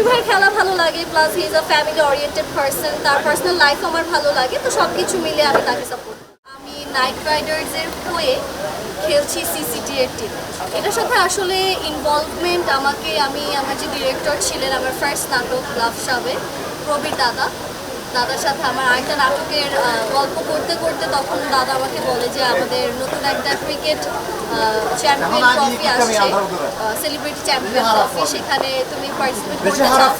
ভাইয়ের খেলা ভালো লাগে plus he is a family oriented person তার পার্সোনাল লাইফ আমার ভালো লাগে, তো সব কিছু মিলে আমি তাকে সাপোর্ট আমি নাইট রাইডার্সের হয়ে খেলছি সিসিটি এর টিম এটার সাথে আসলে ইনভলভমেন্ট আমাকে, আমি আমার যে ডিরেক্টর ছিলেন, আমার ফার্স্ট নাটক লাভ সাবে প্রবীর দাদা দাদার সাথে আমার আরেকটা নাটকের গল্প করতে করতে তখন দাদা আমাকে বলে যে আমাদের নতুন একটা ক্রিকেট চ্যাম্পিয়ন ট্রফি আসছে। সেলিব্রিটি চ্যাম্পিয়ন ট্রফি সেখানে তুমি পার্টিসিপেট করতে চাও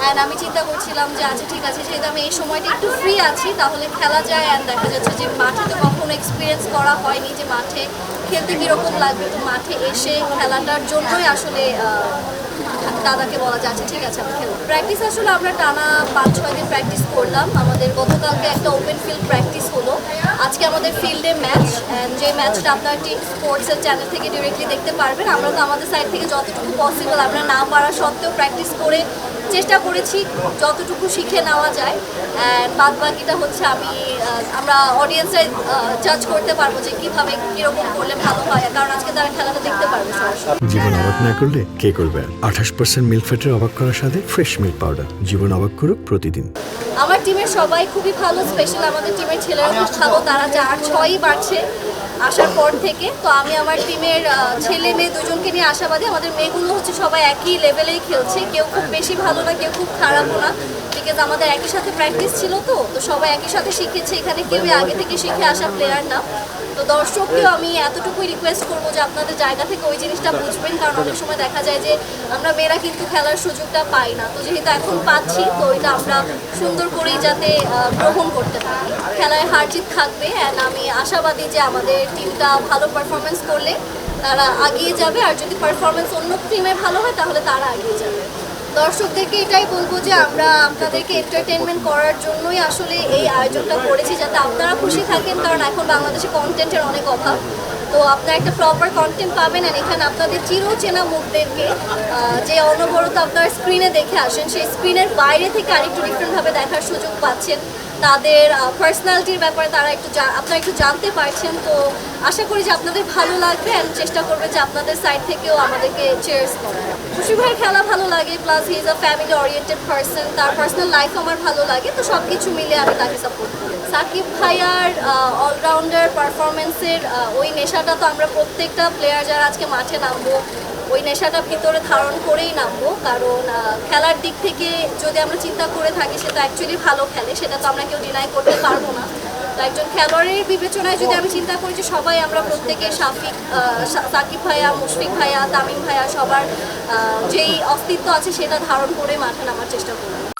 অ্যান্ড আমি চিন্তা করছিলাম যে আচ্ছা ঠিক আছে সেহেতু আমি এই সময়টা একটু ফ্রি আছি তাহলে খেলা যায় অ্যান্ড দেখা যাচ্ছে যে মাঠে তো কখনো এক্সপিরিয়েন্স করা হয়নি যে মাঠে খেলতে কীরকম লাগবে। তো মাঠে এসে খেলাটার জন্যই আসলে দাদাকে বলা যাচ্ছে, ঠিক আছে আমি খেলব। প্র্যাকটিস আসলে আমরা টানা পাঁচ, ছয় দিন প্র্যাকটিস করলাম। আমাদের গতকালকে একটা ওপেন ফিল্ড প্র্যাকটিস হলো। আজকে আমাদের ফিল্ডে ম্যাচ যে ম্যাচটা আপনার টিম স্পোর্টসের চ্যানেল থেকে ডিরেক্টলি দেখতে পারবেন, আমরা তো আমাদের সাইড থেকে যতটুকু পসিবল আমরা না পারা সত্ত্বেও প্র্যাকটিস করে চেষ্টা করেছি যতটুকু শিখে নেওয়া যায়। বাদ বাকিটা হচ্ছে আমি আমরা অডিয়েন্সরাই জাজ করতে পারব যে কীভাবে কীরকম করলে ভালো হয়। কারণ আজকে তারা খেলাটা দেখতে পারবে জীবন অবাক না করলে কে করবে আঠাশ পার্সেন্ট মিল্ক ফ্যাটের অবাক করার সাথে ফ্রেশ মিল্ক পাউডার জীবন অবাক করুক প্রতিদিন। আমার টিমের সবাই খুবই ভালো স্পেশাল আমাদের টিমের ছেলেরা খুব ভালো তারা চার ছয়ই বাড়ছে। আসার পর থেকে, তো আমি আমার টিমের ছেলে মেয়ে দুজনকে নিয়ে আশাবাদী। আমাদের মেয়েগুলো হচ্ছে সবাই একই লেভেলেই খেলছে। কেউ খুব বেশি ভালো না, কেউ খুব খারাপও না। বিকজ আমাদের একই সাথে প্র্যাকটিস ছিল তো তো সবাই একই সাথে শিখেছে। এখানে কেউই আগে থেকে শিখে আসা প্লেয়ার না। তো দর্শককেও আমি এতটুকুই রিকোয়েস্ট করব যে আপনাদের জায়গা থেকে ওই জিনিসটা বুঝবেন। কারণ অনেক সময় দেখা যায় যে আমরা মেয়েরা কিন্তু খেলার সুযোগটা পাই না। তো যেহেতু এখন পাচ্ছি, তো এটা আমরা সুন্দর করেই যাতে গ্রহণ করতে পারি। খেলায় হার জিত থাকবে অ্যান্ড আমি আশাবাদী যে আমাদের টিমটা ভালো পারফরমেন্স করলে তারা আগিয়ে যাবে। আর যদি পারফরমেন্স অন্য টিমে ভালো হয়, তাহলে তারা এগিয়ে যাবে। দর্শকদেরকে এটাই বলব যে, আমরা আপনাদেরকে এন্টারটেনমেন্ট করার জন্যই আসলে এই আয়োজনটা করেছি, যাতে আপনারা খুশি থাকেন। কারণ এখন বাংলাদেশে কন্টেন্টের অনেক অভাব। তো আপনারা একটা প্রপার কন্টেন্ট পাবেন আর এখানে আপনাদের চিরচেনা মুখদেরকে যে অনবরত আপনার স্ক্রিনে দেখে আসেন, সেই স্ক্রিনের বাইরে থেকে আরেকটু ডিফারেন্টভাবে দেখার সুযোগ পাচ্ছেন। তাদের পার্সোনালিটির ব্যাপারে তারা একটু আপনারা একটু জানতে পারছেন তো আশা করি যে আপনাদের ভালো লাগবে অ্যান্ড চেষ্টা করবে যে আপনাদের সাইড থেকেও আমাদেরকে চেয়ার্স করার। খুশি ভাইয়ের খেলা ভালো লাগে plus he is a family oriented person তার পার্সোনাল লাইফ আমার ভালো লাগে, তো সব কিছু মিলে আমি তাকে সাপোর্ট করি। সাকিব ভাইয়ার অলরাউন্ডার পারফরমেন্সের ওই নেশাটা তো আমরা প্রত্যেকটা প্লেয়ার যারা আজকে মাঠে নামবো, ওই নেশাটা ভিতরে ধারণ করেই নামবো, কারণ খেলার দিক থেকে যদি আমরা চিন্তা করে থাকি, সে তো অ্যাকচুয়ালি ভালো খেলে, সেটা তো আমরা কেউ ডিনাই করতে পারব না। একজন খেলোয়াড়ের বিবেচনায় যদি আমি চিন্তা করি যে সবাই আমরা প্রত্যেকে শাফিক সাকিব ভাইয়া, মুশফিক ভাইয়া, তামিম ভাইয়া সবার যেই অস্তিত্ব আছে সেটা ধারণ করে মাঠে নামার চেষ্টা করব।